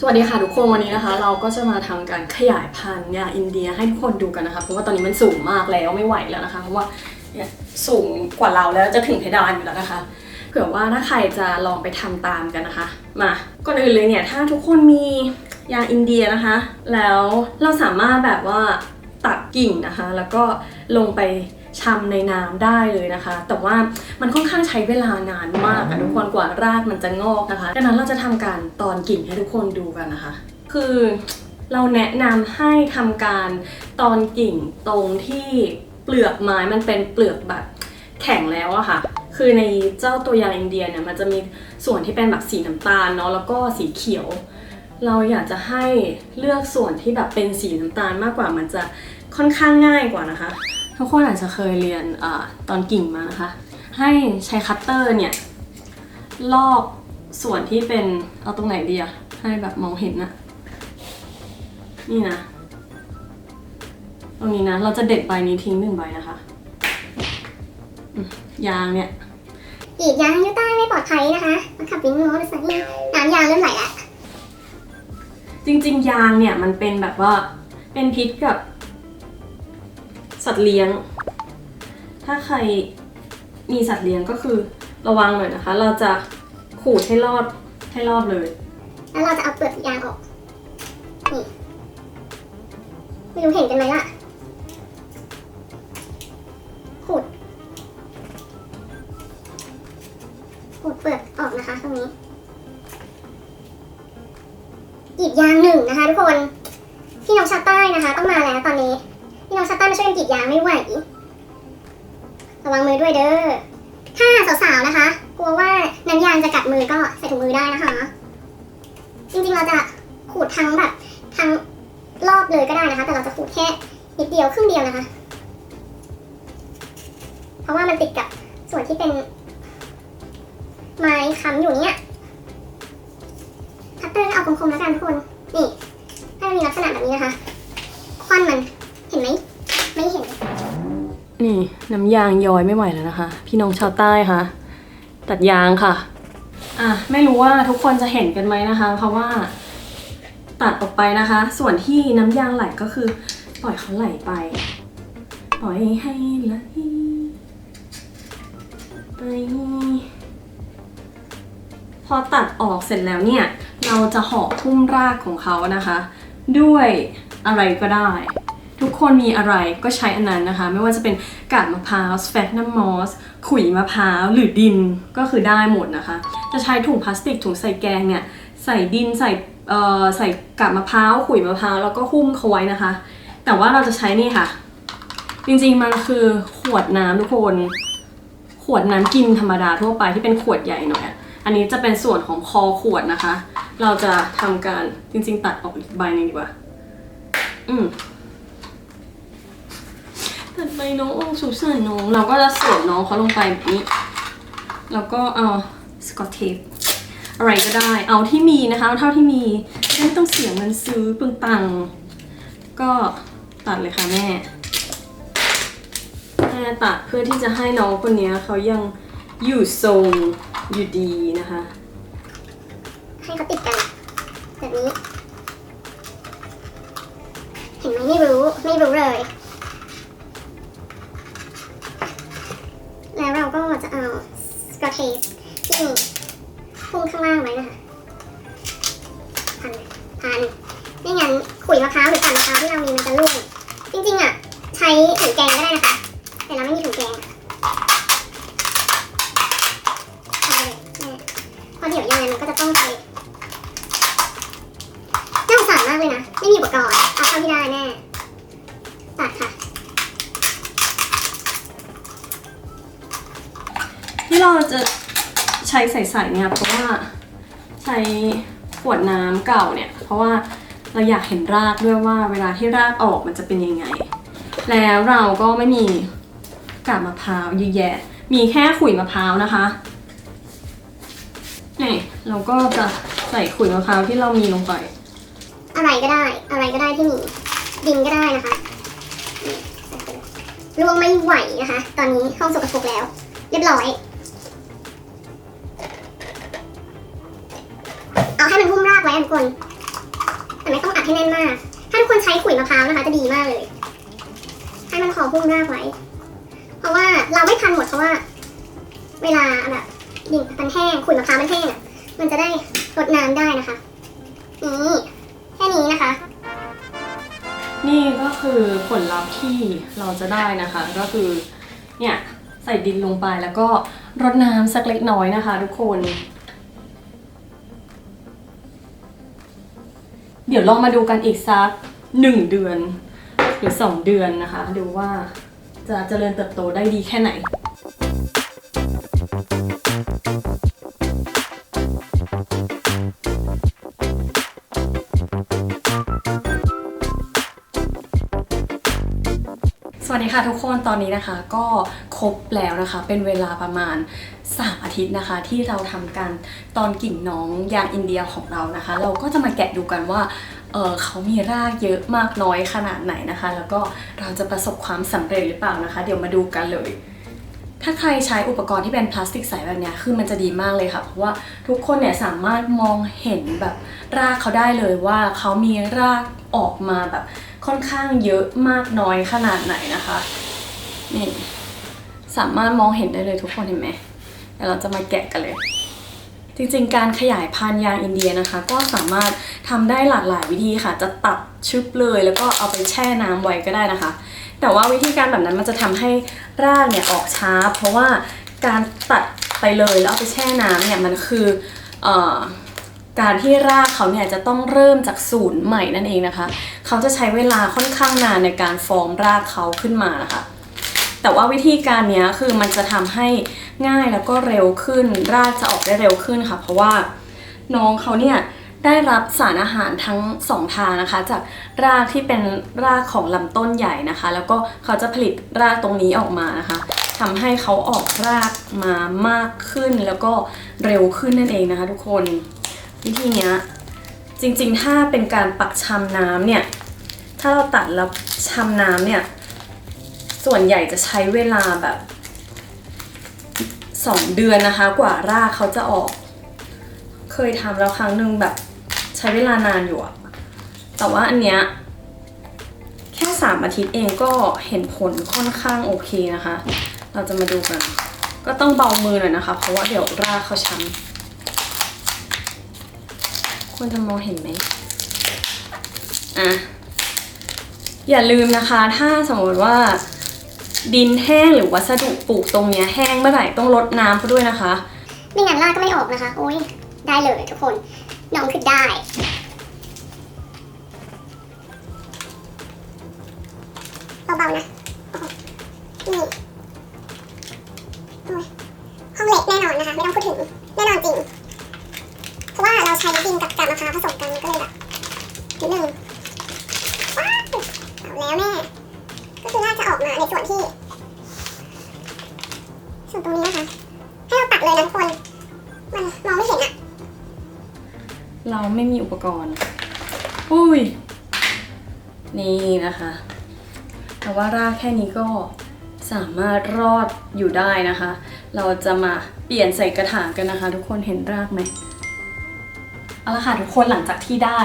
สวัสดีค่ะทุกคนวันนี้นะคะ เราก็จะมาทำการขยายพันธุ์ยาอินเดียให้ทุกคนดูกันนะคะเพราะว่าตอนนี้มันสูงมากแล้วไม่ไหวแล้วนะคะ เพราะว่าเนี่ยสูงกว่าเราแล้วจะถึงเพดานอยู่แล้วนะคะเผื่อว่าถ้าใครจะลองไปทำตามกันนะคะ มาก่อนอื่นเลยเนี่ยถ้าทุกคนมียาอินเดียนะคะ แล้วเราสามารถแบบว่าตัดกิ่งนะคะ แล้วก็ลงไป ชำในน้ำได้เลยนะคะ แต่ว่ามันค่อนข้างใช้เวลานานมากอะทุกคนกว่ารากมันจะงอกนะคะดังนั้นเราจะทำการตอนกิ่งให้ทุกคนดูกันนะคะ คือเราแนะนำให้ทำการตอนกิ่งตรงที่เปลือกไม้มันเป็นเปลือกแบบแข็งแล้วอะค่ะ คือในเจ้าตัวยางอินเดียเนี่ยมันจะมีส่วนที่เป็นแบบสีน้ำตาลเนาะแล้วก็สีเขียว เราอยากจะให้เลือกส่วนที่แบบเป็นสีน้ำตาลมากกว่ามันจะค่อนข้างง่ายกว่านะคะ ทุกคนอาจจะเคยเรียนอาตอนกิ่งมานะคะ ให้ใช้คัตเตอร์เนี่ย ลอกส่วนที่เป็นเอาตรงไหนดีอะให้แบบมองเห็นนะนี่นะ ตรงนี้นะ เราจะเด็ดใบนี้ทิ้งหนึ่งใบนะคะอืมยางเนี่ยกรีดยางอยู่ใต้ไม่ปลอดภัยนะคะมาขับวิ่งมอเตอร์ไซค์น้ำยางเริ่มไหลแล้วจริงๆ ยางเนี่ยมันเป็นแบบว่าเป็นพิษกับ สัตว์เลี้ยง ถ้าใครมีสัตว์เลี้ยงก็คือระวังหน่อยนะคะ เราจะขูดให้รอดให้รอดเลย แล้วเราจะเอาเปลือกยางออก นี่ไม่รู้เห็นกันไหมล่ะ ขูด ขูดเปลือกออกนะคะตรงนี้กรีดยางหนึ่งนะคะทุกคนพี่น้องชาวใต้นะคะ ต้องมาแล้วตอนนี้ พี่น้าต้มาช่วยกันกรีดยางไม่ไหว ระวังมือด้วยเด้อ ถ้าสาวๆนะคะ กลัวว่าน้ำยางจะกัดมือก็ใส่ถุงมือได้นะคะ จริงๆเราจะขูดทั้งแบบทั้งรอบเลยก็ได้นะคะ แต่เราจะขูดแค่นิดเดียวครึ่งเดียวนะคะ เพราะว่ามันติดกับส่วนที่เป็น ไม้ค้ำอยู่เนี่ยคัตเตอร์เอาคมๆแล้วกันทุกคน นี่ให้มันมีลักษณะแบบนี้นะคะ ควันมัน น้ำยางย้อยไม่ไหวแล้วนะคะ พี่น้องชาวใต้ค่ะ ตัดยางค่ะ อะ ไม่รู้ว่าทุกคนจะเห็นกันไหมนะคะ เพราะว่า ตัดออกไปนะคะ ส่วนที่น้ำยางไหลก็คือ ปล่อยเขาไหลไป ปล่อยให้ไหลไปพอตัดออกเสร็จแล้วเนี่ย เราจะห่อทุ่มรากของเขานะคะ ด้วยอะไรก็ได้ ทุกคนมีอะไรก็ใช้อันนั้นนะคะ ไม่ว่าจะเป็นกาบมะพร้าวสแฟกนัมมอสขุยมะพร้าวหรือดินก็คือได้หมดนะคะ จะใช้ถุงพลาสติกถุงใส่แกงเนี่ยใส่ดินใส่ใส่กาบมะพร้าวขุยมะพร้าวแล้วก็หุ้มเขาไว้นะคะ แต่ว่าเราจะใช้นี่ค่ะ จริงๆมันคือขวดน้ำทุกคน ขวดน้ำกินธรรมดาทั่วไปที่เป็นขวดใหญ่หน่อยอันนี้จะเป็นส่วนของคอขวดนะคะ เราจะทำการจริงๆ ตัดออกอีกใบหนึงดีกว่า อืม ตัดใบน้องออกสุสานน้อง เราก็จะสวมน้องเขาลงไปแบบนี้ แล้วก็เอาสกอตเทปอะไรก็ได้ เอาที่มีนะคะ เท่าที่มี ไม่ต้องเสียเงินซื้อปึงตังก็ตัดเลยค่ะแม่แม่ตัดเพื่อที่จะให้น้องคนนี้เขายังอยู่ทรงอยู่ดีนะคะ ให้เขาติดกัน แบบนี้ เห็นไหมไม่รู้ ไม่รู้เลย แล้วเราก็จะเอา สกอตเทที่มีพุ่งข้างล่างไว้นะคะพันพันไม่งั้นขุยมะพร้าวหรือปั่นมะพร้าวที่เรามีมันจะร่วงจริงๆอะใช้ถุงแกงก็ได้นะคะ แต่เราไม่มีถุงแกงเอเดี๋ยวยังไงมันก็จะต้องไปน่าสงสารมากเลยนะ ไม่มีอุปกรณ์เอาเท่าที่ได้แน่ ตัดค่ะ ที่เราจะใช้ใส่ๆเนี่ยเพราะว่าใช้ขวดน้ำเก่าเนี่ย เพราะว่าเราอยากเห็นรากด้วยว่าเวลาที่รากออกมันจะเป็นยังไง แล้วเราก็ไม่มีกาบมะพร้าวเยอะแยะ มีแค่ขุยมะพร้าวนะคะนี่เราก็จะใส่ขุยมะพร้าวที่เรามีลงไป อะไรก็ได้ อะไรก็ได้ที่มีดินก็ได้นะคะนี่ใส่ไปเลยลวงไม่ไหวนะคะ ตอนนี้ห้องสกปรกแล้ว เรียบร้อย เอา ให้มันหุ้มรากไว้ทุกคน แต่ไม่ต้องอัดให้แน่นมาก ถ้าทุกคนใช้ขุยมะพร้าวนะคะจะดีมากเลย ให้มันคอพุ่งรากไว้ เพราะว่าเราไม่พันหมดเพราะว่า เวลาแบบดิ่งมันแห้งขุยมะพร้าวมันแห้งอะมันจะได้รดน้ำได้นะคะ นี่แค่นี้นะคะนี่ก็คือผลลัพธ์ที่เราจะได้นะคะ ก็คือเนี่ยใส่ดินลงไปแล้วก็รดน้ำสักเล็กน้อยนะคะ ทุกคน เดี๋ยวลองมาดูกันอีกสักหนึ่งเดือน หรือสองเดือนนะคะ ดูว่าจะเจริญเติบโตได้ดีแค่ไหนสวัสดีค่ะทุกคนตอนนี้นะคะก็ครบแล้วนะคะ เป็นเวลาประมาณ3ิตย์นะคะ ที่เราทำการตอนกิ่งน้องยางอินเดียของเรานะคะ เราก็จะมาแกะดูกันว่าเออเขามีรากเยอะมากน้อยขนาดไหนนะคะ แล้วก็เราจะประสบความสำเร็จหรือเปล่านะคะ เดี๋ยวมาดูกันเลยถ้าใครใช้อุปกรณ์ที่เป็นพลาสติกใสแบบนี้คือมันจะดีมากเลยค่ะ เพราะว่าทุกคนเนี่ยสามารถมองเห็นแบบรากเขาได้เลยว่าเขามีรากออกมาแบบค่อนข้างเยอะมากน้อยขนาดไหนนะคะ นี่ สามารถมองเห็นได้เลยทุกคนเห็นไหม เดี๋ยวเราจะมาแกะกันเลย จริงๆ การขยายพันธุ์ยางอินเดียนะคะ ก็สามารถทำได้หลากหลายวิธีค่ะ จะตัดชึบเลยแล้วก็เอาไปแช่น้ำไว้ก็ได้นะคะ แต่ว่าวิธีการแบบนั้นมันจะทำให้รากเนี่ยออกช้า เพราะว่าการตัดไปเลยแล้วเอาไปแช่น้ำเนี่ยมันคือเออการที่รากเขาเนี่ยจะต้องเริ่มจากศูนย์ใหม่นั่นเองนะคะ เขาจะใช้เวลาค่อนข้างนานในการฟอร์มรากเขาขึ้นมานะคะ แต่ว่าวิธีการเนี้ยคือมันจะทำให้ง่ายแล้วก็เร็วขึ้น รากจะออกได้เร็วขึ้นค่ะ เพราะว่าน้องเขาเนี่ยได้รับสารอาหารทั้งสองทางนะคะ จากรากที่เป็นรากของลำต้นใหญ่นะคะ แล้วก็เขาจะผลิตรากตรงนี้ออกมานะคะทำให้เขาออกรากมามากขึ้นแล้วก็เร็วขึ้นนั่นเองนะคะ ทุกคนวิธีนี้จริงๆ ถ้าเป็นการปักชำน้ำเนี่ย ถ้าเราตัดแล้วชำน้ำเนี่ย ส่วนใหญ่จะใช้เวลาแบบ 2 เดือนนะคะ กว่ารากเขาจะออก เคยทำแล้วครั้งหนึ่งแบบใช้เวลานานอยู่อะแต่ว่าอันเนี้ยแค่ 3 อาทิตย์เองก็เห็นผลค่อนข้างโอเคนะคะ เราจะมาดูกัน ก็ต้องเบามือหน่อยนะคะ เพราะว่าเดี๋ยวรากเขาช้ำควรจะมองเห็นไหมอะอย่าลืมนะคะ ถ้าสมมติว่า ดินแห้งหรือวัสดุปลูกตรงเนี้ยแห้งเมื่อไหร่ต้องลดน้ำเขาด้วยนะคะ ไม่งั้นรากก็ไม่ออกนะคะโอ้ยได้เลยทุกคนน้องคือได้เบาๆนะหนี่โอ้ยห้องเล็กแน่นอนนะคะ ไม่ต้องพูดถึง แน่นอนจริง เพราะว่าเราใช้ดินกับกาบมะพร้าวผสมกันก็เลยแบบนิดนึงว้าวเอาแล้วแม่ ก็คือรากจะออกมาในส่วนที่ ส่วนตรงนี้นะคะ ให้เราตัดเลยนะทุกคน มันมองไม่เห็นอะ เราไม่มีอุ ปกรณ์ อุ้ย นี่นะคะ แต่ว่ารากแค่นี้ก็สามารถรอดอยู่ได้นะคะ เราจะมาเปลี่ยนใส่กระถางกันนะคะ ทุกคนเห็นรากไหมเอาละค่ะทุกคนหลังจากที่ได้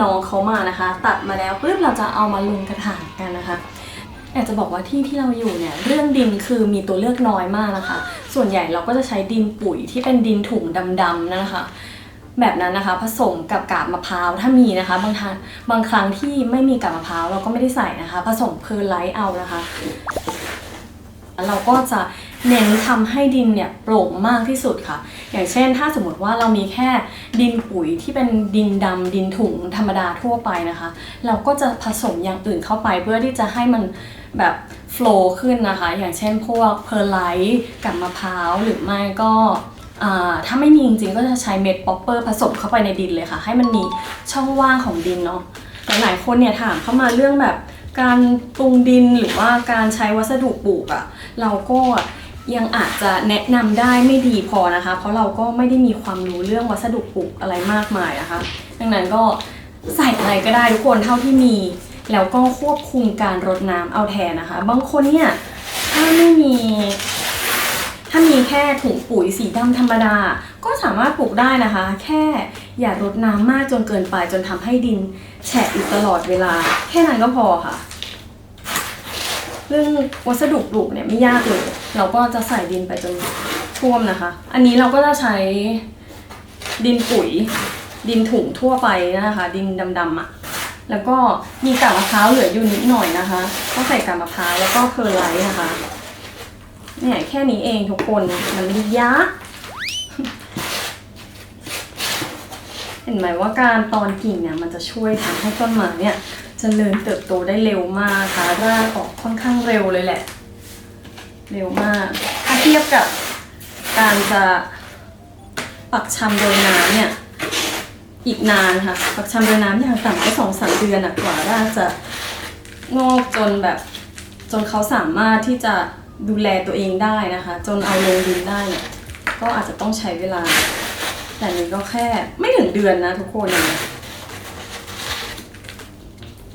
น้องเขามานะคะ ตัดมาแล้วปุ๊บเราจะเอามาลงกระถางกันนะคะอยากจะบอกว่าที่ที่เราอยู่เนี่ยเรื่องดินคือมีตัวเลือกน้อยมากนะคะ ส่วนใหญ่เราก็จะใช้ดินปุ๋ยที่เป็นดินถุงดำๆนะคะ แบบนั้นนะคะ ผสมกับกาบมะพร้าวถ้ามีนะคะ บางทางบางครั้งที่ไม่มีกาบมะพร้าวเราก็ไม่ได้ใส่นะคะ ผสมเพอร์ไลท์เอานะคะ เราก็จะเน้นทำให้ดินเนี่ยโปร่งมากที่สุดค่ะ อย่างเช่น ถ้าสมมติว่าเรามีแค่ดินปุ๋ยที่เป็นดินดำดินถุงธรรมดาทั่วไปนะคะ เราก็จะผสมอย่างอื่นเข้าไปเพื่อที่จะให้มันแบบโฟล์ขึ้นนะคะ อย่างเช่นพวกเพอร์ไลท์กับมะพร้าวหรือไม่ก็ ถ้าไม่มีจริงๆก็จะใช้เม็ดป๊อปเปอร์ผสมเข้าไปในดินเลยค่ะ ให้มันมีช่องว่างของดินเนาะแต่หลายคนเนี่ยถามเข้ามาเรื่องแบบการปรุงดินหรือว่าการใช้วัสดุปลูกอะ่ะเราก็ยังอาจจะแนะนำได้ไม่ดีพอนะคะ เพราะเราก็ไม่ได้มีความรู้เรื่องวัสดุปลูกอะไรมากมายนะคะ ดังนั้นก็ใส่อะไรก็ได้ทุกคนเท่าที่มี แล้วก็ควบคุมการรดน้ำเอาแทนนะคะ บางคนเนี่ยถ้าไม่มี ถ้ามีแค่ถุงปุ๋ยสีดำธรรมดา ก็สามารถปลูกได้นะคะ แค่อย่ารดน้ำมากจนเกินไปจนทำให้ดินแฉะอยู่ตลอดเวลา แค่นั้นก็พอค่ะ เรื่องวัสดุปลูกเนี่ยไม่ยากเลย เราก็จะใส่ดินไปจนท่วมนะคะ อันนี้เราก็จะใช้ดินปุ๋ย ดินถุงทั่วไปนะคะ ดินดำๆอะ่ะแล้วก็มีกากมะพร้าวเหลืออยู่นิดหน่อยนะคะ ก็ใส่กากมะพร้าวแล้วก็เพอร์ไลท์นะคะ เนี่ยแค่นี้เองทุกคนมันไม่ได้ยากเห็นไหมว่าการตอนกิ่งเนี่ยมันจะช่วยทำให้ต้นไม้เนี่ยเจริญเติบโตได้เร็วมากค่ะรากออกค่อนข้างเร็วเลยแหละ เร็วมาก ถ้าเทียบกับการจะปักชำโดยน้ำเนี่ยอีกนานค่ะ ปักชำโดยน้ำอย่างต่ำก็สองสามเดือนกว่ารากจะงอกจนแบบจนเขาสามารถที่จะ ดูแลตัวเองได้นะคะ จนเอาลงดินได้เนี่ยก็อาจจะต้องใช้เวลา แต่นี่ก็แค่ไม่ถึงเดือนนะทุกคนนี่ย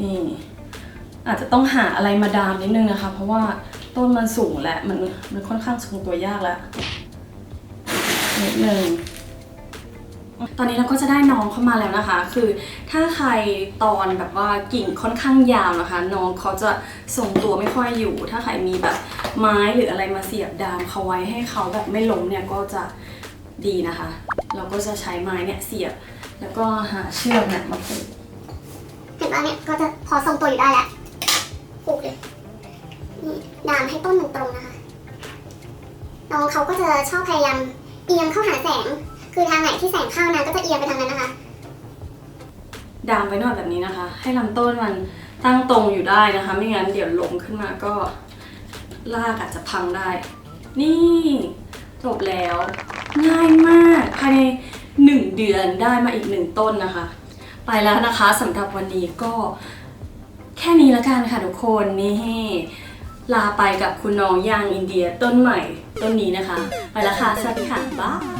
นี่ อาจจะต้องหาอะไรมาดามนิดนึงนะคะ เพราะว่าต้นมันสูงและมันมันค่อนข้างทรงตัวยากแล้วนิดนึงตอนนี้เราก็จะได้น้องเข้ามาแล้วนะคะ คือถ้าใครตอนแบบว่ากิ่งค่อนข้างยาวนะคะ น้องเขาจะทรงตัวไม่ค่อยอยู่ ถ้าใครมีแบบ ไม้หรืออะไรมาเสียบดามเขาไว้ให้เขาแบบไม่ล้มเนี่ยก็จะดีนะคะ เราก็จะใช้ไม้เนี่ยเสียบ แล้วก็หาเชือกเนี่ยมาผูกเห็นปะเนี่ยก็จะพอทรงตัวอยู่ได้แล้วปลูกเลยนี่ดามให้ต้นมันตรงนะคะน้องเขาก็จะชอบพยายามเอียงเข้าหาแสง คือทางไหนที่แสงเข้านะก็จะเอียงไปทางนั้นนะคะ ดามไว้หน่อยแบบนี้นะคะ ให้ลำต้นมันตั้งตรงอยู่ได้นะคะ ไม่งั้นเดี๋ยวล้มขึ้นมาก็ ลากอาจจะพังได้ นี่จบแล้ว ง่ายมากภายในหนึ่งเดือนได้มาอีกหนึ่งต้นนะคะ ไปแล้วนะคะสำหรับวันนี้ก็แค่นี้ละกันค่ะทุกคนนี่ลาไปกับคุณน้องยางอินเดียต้นใหม่ต้นนี้นะคะ ไปแล้วค่ะ สวัสดีค่ะ บ๊าย